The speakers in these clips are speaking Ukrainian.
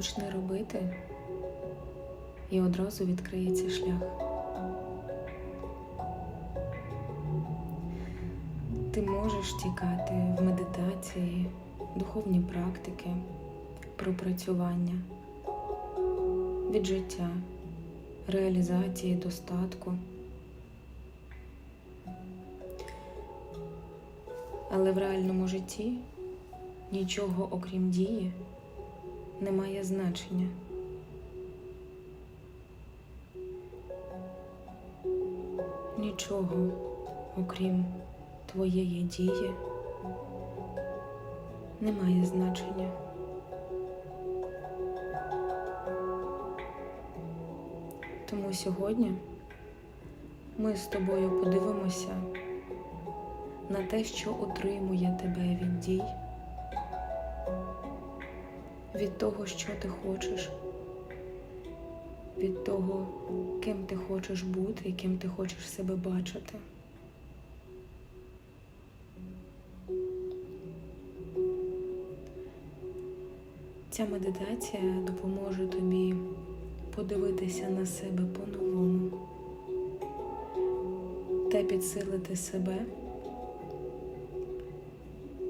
почни робити, і одразу відкриється шлях. Ти можеш тікати в медитації, духовні практики, пропрацювання від життя, реалізації, достатку. Але в реальному житті нічого окрім дії не має значення. Нічого окрім твоєї дії не має значення. Тому сьогодні ми з тобою подивимося на те, що утримує тебе від дій, від того, що ти хочеш, від того, ким ти хочеш бути і ким ти хочеш себе бачити. Ця медитація допоможе тобі подивитися на себе по-новому та підсилити себе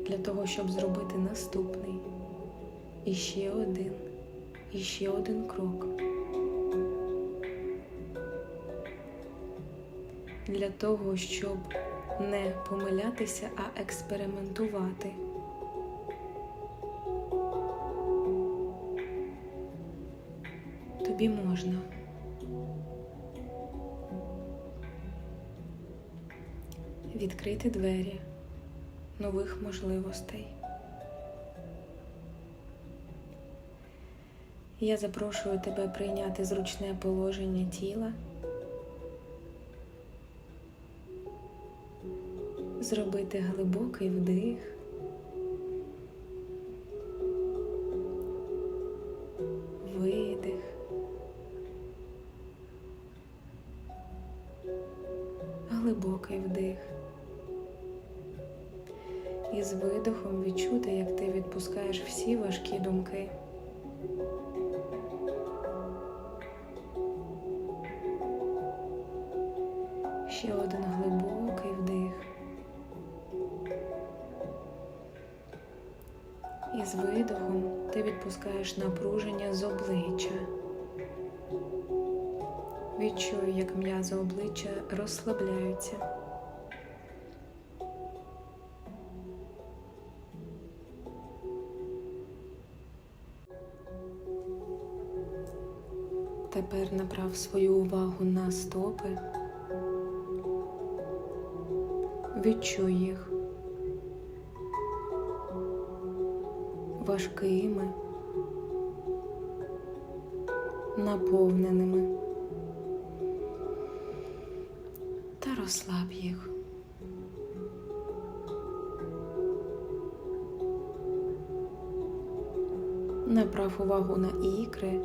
для того, щоб зробити наступний і ще один, і ще один крок. Для того, щоб не помилятися, а експериментувати. Тобі можна. Відкрити двері нових можливостей. Я запрошую тебе прийняти зручне положення тіла, зробити глибокий вдих. Видих. Глибокий вдих. І з видохом відчути, як ти відпускаєш всі важкі думки. Ще один глибокий вдих. І з видохом ти відпускаєш напруження з обличчя. Відчуй, як м'язи обличчя розслабляються. Тепер направ свою увагу на стопи. Відчуй їх важкими, наповненими та розслаб їх. Направ увагу на ікри.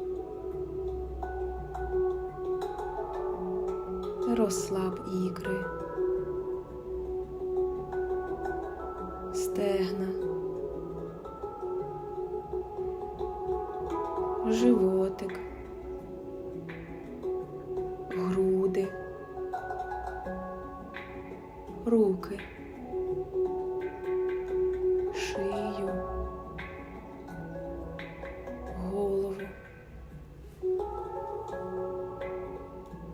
Розслаб ікри, стегна, животик, груди, руки, шию, голову,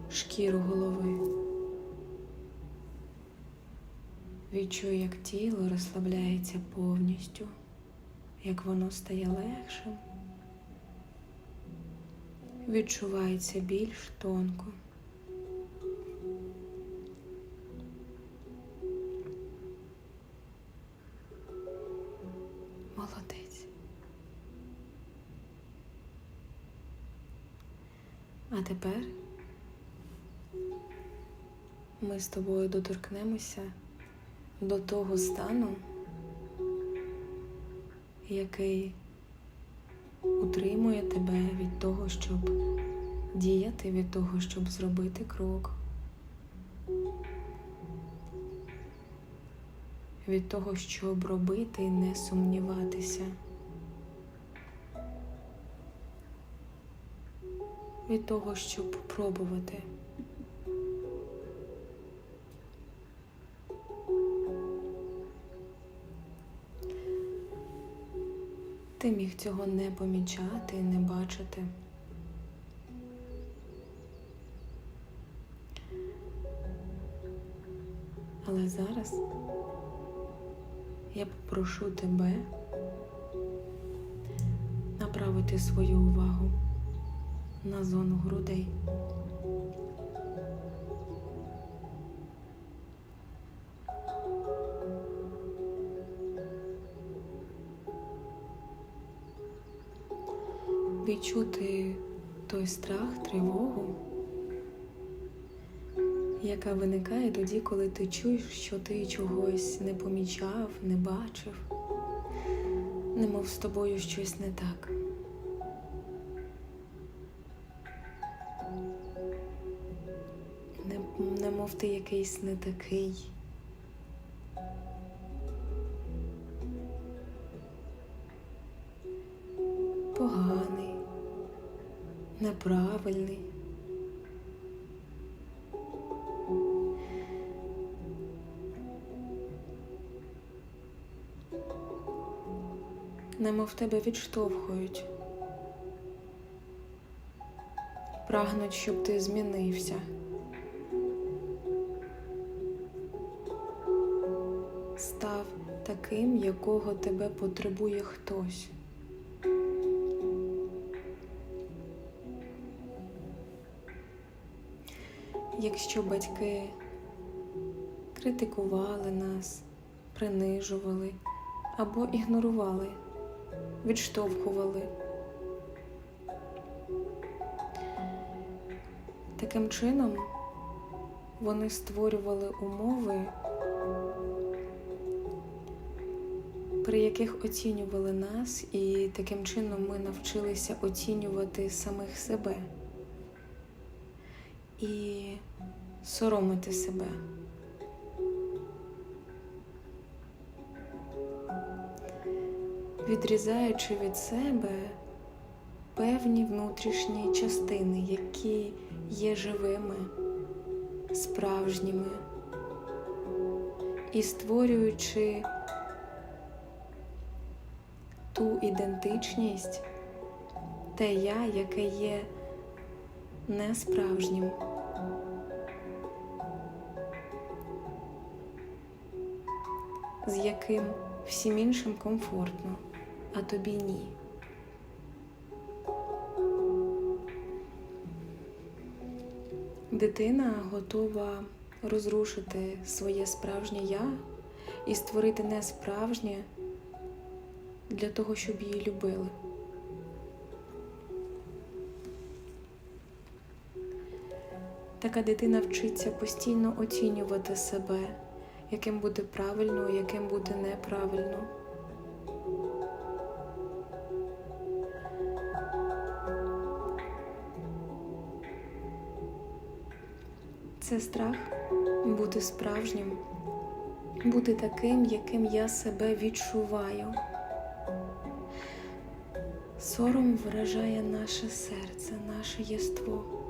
шкіру голови. Відчуй, як тіло розслабляється повністю, як воно стає легшим, відчувається більш тонко. Молодець. А тепер ми з тобою доторкнемося до того стану, який утримує тебе від того, щоб діяти, від того, щоб зробити крок, від того, щоб робити і не сумніватися. від того, щоб пробувати. Міг цього не помічати, і не бачити. Але зараз я попрошу тебе направити свою увагу на зону грудей. Відчути той страх, тривогу, яка виникає тоді, коли ти чуєш, що ти чогось не помічав, не бачив, немов з тобою щось не так. Немов ти якийсь не такий. Неправильний. Немов тебе відштовхують. Прагнуть, щоб ти змінився. Став таким, якого тебе потребує хтось. Якщо батьки критикували нас, принижували або ігнорували, відштовхували. Таким чином вони створювали умови, при яких оцінювали нас, і таким чином ми навчилися оцінювати самих себе і соромити себе. Відрізаючи від себе певні внутрішні частини, які є живими, справжніми, і створюючи ту ідентичність, те я, яке є несправжнім. З яким всім іншим комфортно, а тобі ні. Дитина готова розрушити своє справжнє я і створити несправжнє для того, щоб її любили. Така дитина вчиться постійно оцінювати себе, яким буде правильно, яким буде неправильно. Це страх бути справжнім, бути таким, яким я себе відчуваю. Сором вражає наше серце, наше єство.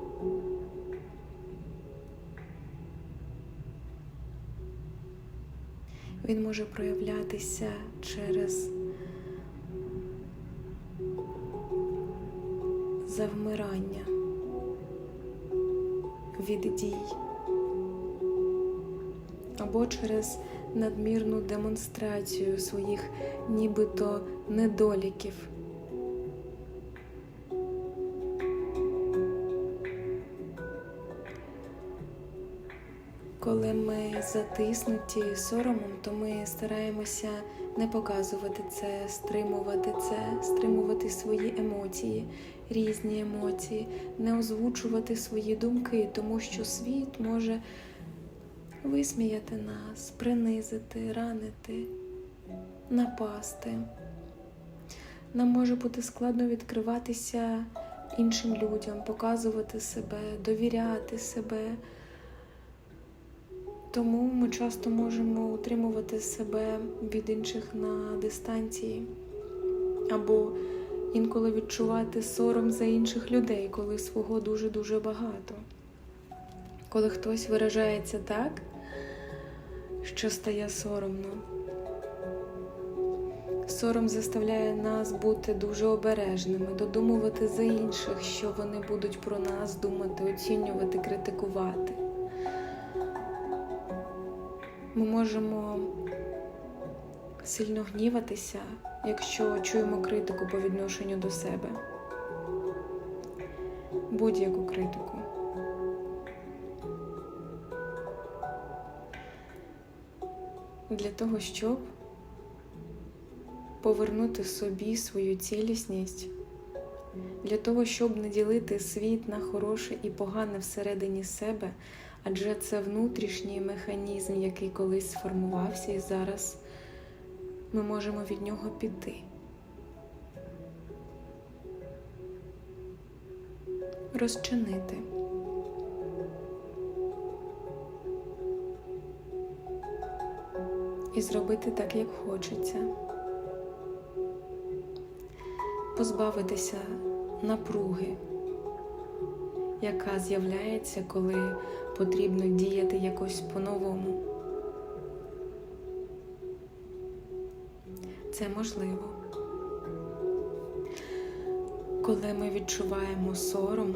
Він може проявлятися через завмирання від дій або через надмірну демонстрацію своїх нібито недоліків. Затиснуті соромом, то ми стараємося не показувати це, стримувати це, стримувати свої емоції, різні емоції, не озвучувати свої думки, тому що світ може висміяти нас, принизити, ранити, напасти. Нам може бути складно відкриватися іншим людям, показувати себе, довіряти себе. Тому ми часто можемо утримувати себе від інших на дистанції або інколи відчувати сором за інших людей, коли свого дуже-дуже багато. Коли хтось виражається так, що стає соромно. Сором заставляє нас бути дуже обережними, додумувати за інших, що вони будуть про нас думати, оцінювати, критикувати. Ми можемо сильно гніватися, якщо чуємо критику по відношенню до себе. Будь-яку критику. Для того, щоб повернути собі свою цілісність, для того, щоб не ділити світ на хороше і погане всередині себе, адже це внутрішній механізм, який колись сформувався, і зараз ми можемо від нього піти. Розчинити. І зробити так, як хочеться. Позбавитися напруги, яка з'являється, коли потрібно діяти якось по-новому. Це можливо. Коли ми відчуваємо сором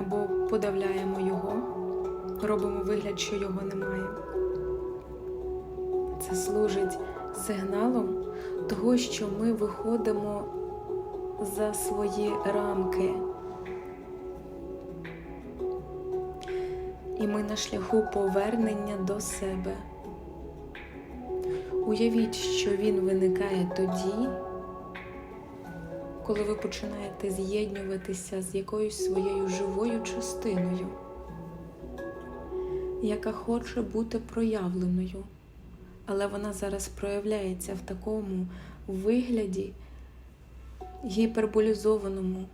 або подавляємо його, робимо вигляд, що його немає. Це служить сигналом того, що ми виходимо за свої рамки. І ми на шляху повернення до себе. Уявіть, що він виникає тоді, коли ви починаєте з'єднюватися з якоюсь своєю живою частиною, яка хоче бути проявленою, але вона зараз проявляється в такому вигляді гіперболізованому.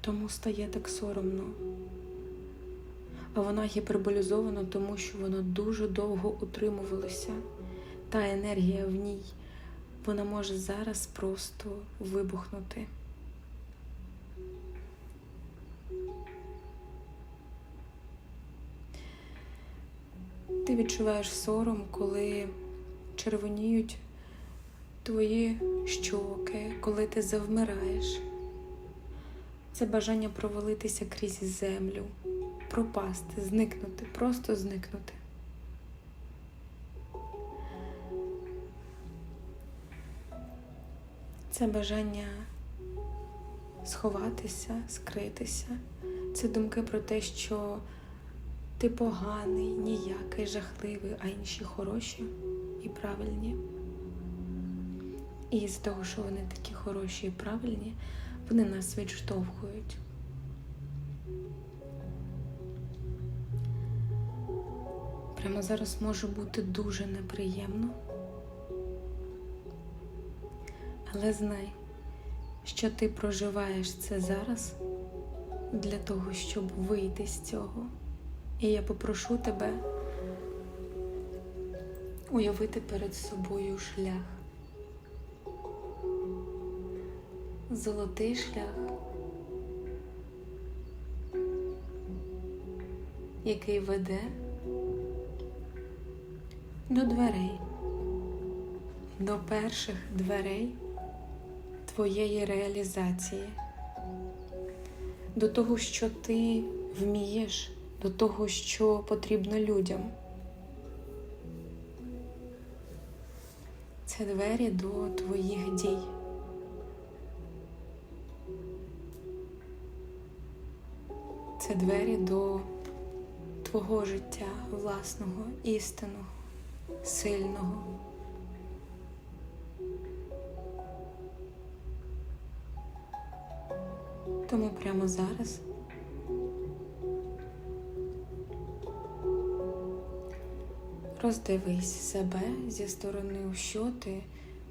Тому стає так соромно. А вона гіперболізована, тому що воно дуже довго утримувалося. Та енергія в ній, вона може зараз просто вибухнути. Ти відчуваєш сором, коли червоніють твої щоки, коли ти завмираєш. Це бажання провалитися крізь землю пропасти, зникнути, просто зникнути. Це бажання сховатися, скритися. Це думки про те, що ти поганий, ніякий, жахливий, а інші хороші і правильні. І з того, що вони такі хороші і правильні, вони нас відштовхують. Прямо зараз може бути дуже неприємно. Але знай, що ти проживаєш це зараз для того, щоб вийти з цього. І я попрошу тебе уявити перед собою шлях. Золотий шлях, який веде до дверей, до перших дверей твоєї реалізації, до того, що ти вмієш, до того, що потрібно людям. Це двері до твоїх дій. Двері до твого життя власного, істинного сильного. Тому прямо зараз роздивись себе зі сторони, у що ти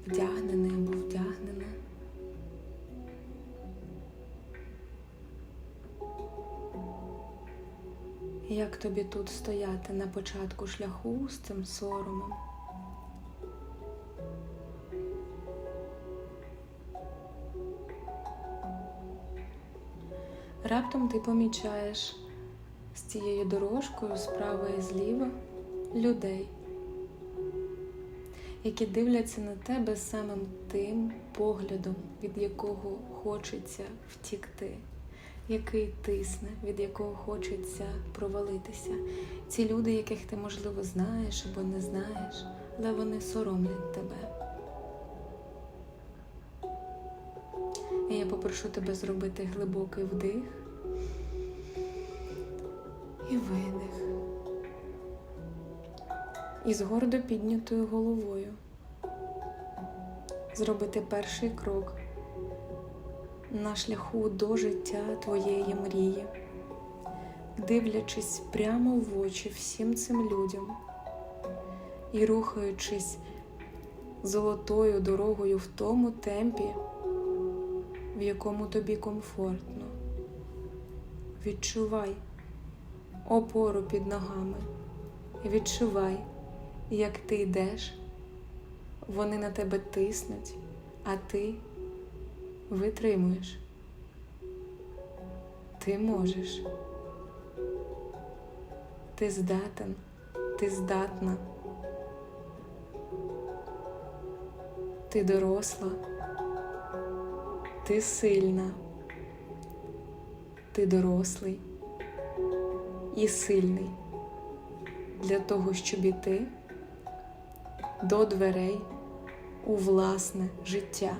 вдягнений або вдягнена. Як тобі тут стояти на початку шляху з цим соромом? Раптом ти помічаєш з цією дорожкою справа і зліва людей, які дивляться на тебе самим тим поглядом, від якого хочеться втікти який тисне, від якого хочеться провалитися. Ці люди, яких ти, можливо, знаєш або не знаєш, але вони соромлять тебе. І я попрошу тебе зробити глибокий вдих і видих. І з гордо піднятою головою зробити перший крок на шляху до життя твоєї мрії, дивлячись прямо в очі всім цим людям і рухаючись золотою дорогою в тому темпі, в якому тобі комфортно. Відчувай опору під ногами. Відчувай, як ти йдеш, вони на тебе тиснуть, а ти витримуєш. Ти можеш. Ти здатен, ти здатна. Ти доросла, ти сильна, ти дорослий і сильний для того, щоб іти до дверей у власне життя.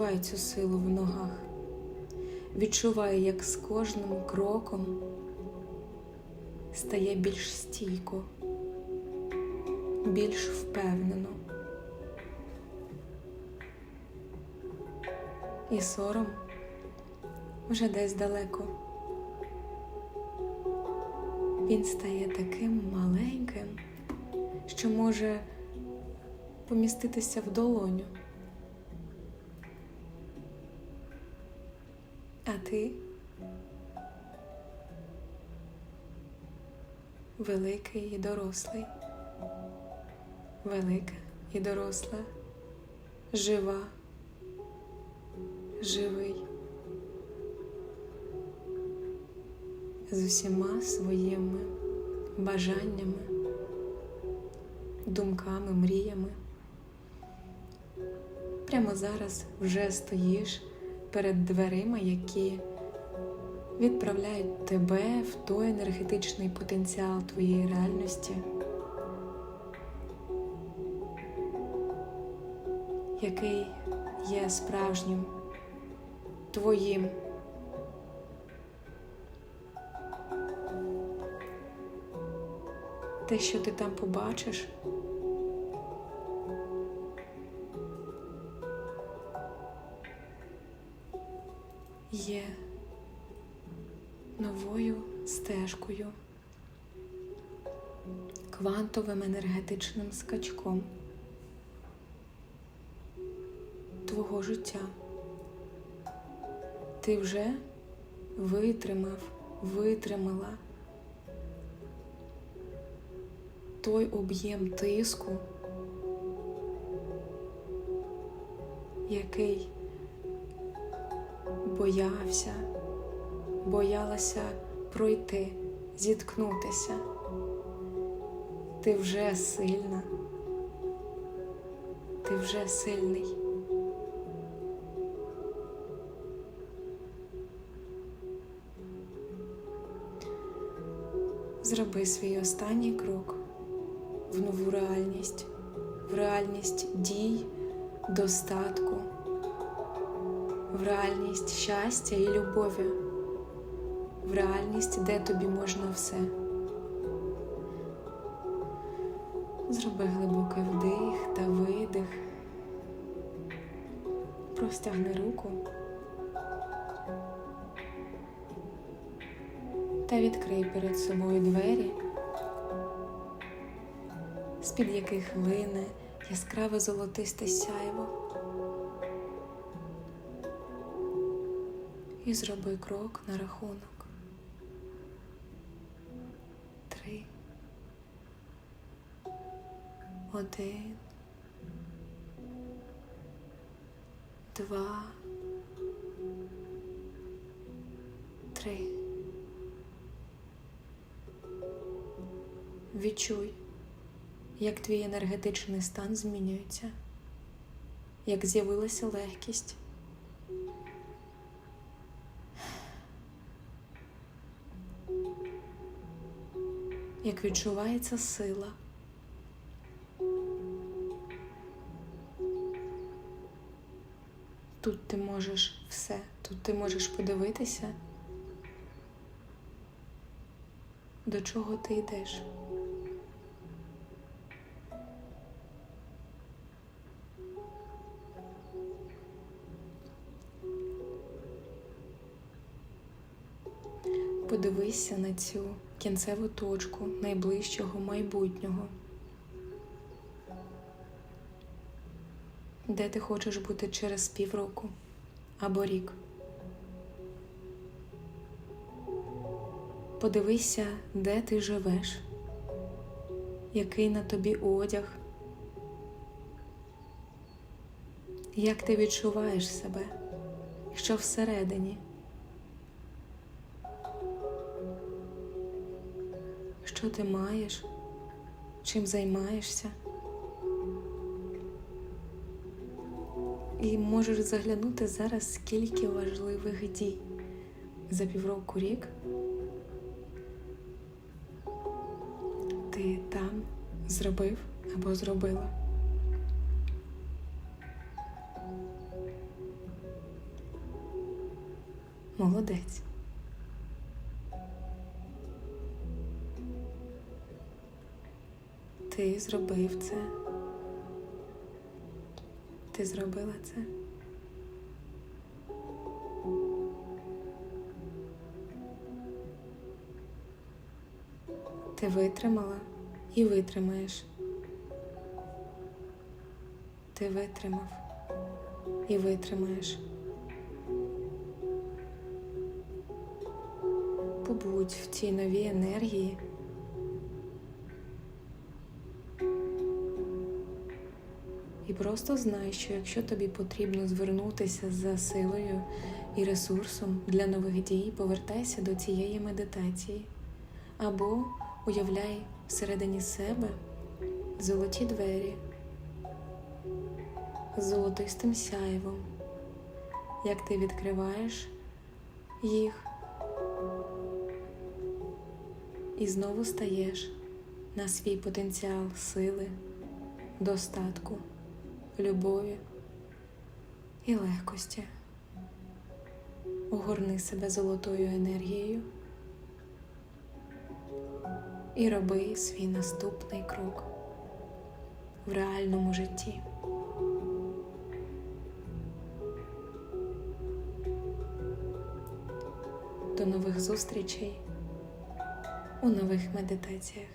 Відчувай цю силу в ногах. Відчувай, як з кожним кроком стає більш стійко, більш впевнено. І сором вже десь далеко. Він стає таким маленьким, що може поміститися в долоню. А ти? Великий і дорослий, велика і доросла, жива, живий, з усіма своїми бажаннями, думками, мріями. Прямо зараз вже стоїш перед дверима, які відправляють тебе в той енергетичний потенціал твоєї реальності, який є справжнім твоїм. Те, що ти там побачиш, є новою стежкою, квантовим енергетичним скачком твого життя. Ти вже витримав, витримала той об'єм тиску, який боявся, боялася пройти, зіткнутися. Ти вже сильна, ти вже сильний. Зроби свій останній крок в нову реальність, в реальність дій, достатку в реальність щастя і любові, в реальність, де тобі можна все. Зроби глибокий вдих та видих, простягни руку та відкрий перед собою двері, з-під яких лине яскраве золотисте сяйво. І зроби крок на рахунок. Три. Один. Два. Три. Відчуй, як твій енергетичний стан змінюється, як з'явилася легкість. Відчувається сила. Тут ти можеш все, тут ти можеш подивитися, до чого ти йдеш. Подивися на цю кінцеву точку найближчого майбутнього. Де ти хочеш бути через півроку або рік. Подивися, де ти живеш, який на тобі одяг, як ти відчуваєш себе, що всередині. Що ти маєш, чим займаєшся? І можеш заглянути зараз, скільки важливих дій за півроку рік ти там зробив або зробила. Молодець. Ти зробив це. Ти зробила це. Ти витримала і витримаєш. Ти витримав і витримаєш. Побудь в цій новій енергії. Просто знай, що якщо тобі потрібно звернутися за силою і ресурсом для нових дій, повертайся до цієї медитації. Або уявляй всередині себе золоті двері золотистим сяйвом, як ти відкриваєш їх і знову стаєш на свій потенціал сили, достатку любові і легкості. Огорни себе золотою енергією і роби свій наступний крок в реальному житті. До нових зустрічей у нових медитаціях.